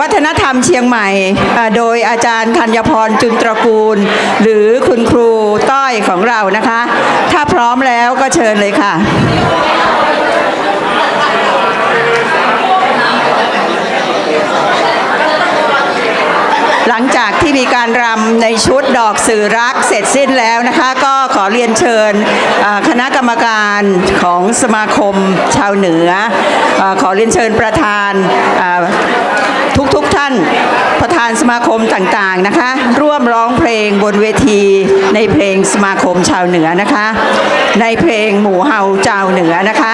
วัฒนธรรมเชียงใหม่ โดยอาจารย์ธัญพรจุนตระกูล หรือคุณครูต้อยของเรานะคะ ถ้าพร้อมแล้วก็เชิญเลยค่ะหลังจากที่มีการรำในชุดดอกสื่อรักเสร็จสิ้นแล้วนะคะ ก็ขอเรียนเชิญคณะกรรมการของสมาคมชาวเหนืออขอเรียนเชิญประธานานประธานสมาคมต่างๆนะคะ ร่วมร้องเพลงบนเวทีในเพลงสมาคมชาวเหนือนะคะ ในเพลงหมู่เฮาเจ้าเหนือนะคะ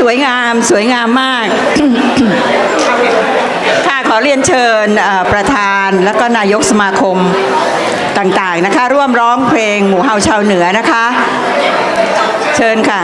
สวยงามสวยงามมาก ค่ะขอเรียนเชิญประธานแล้วก็นายกสมาคมต่างๆนะคะ ร่วมร้องเพลงหมู่เฮาชาวเหนือนะคะ เชิญค่ะ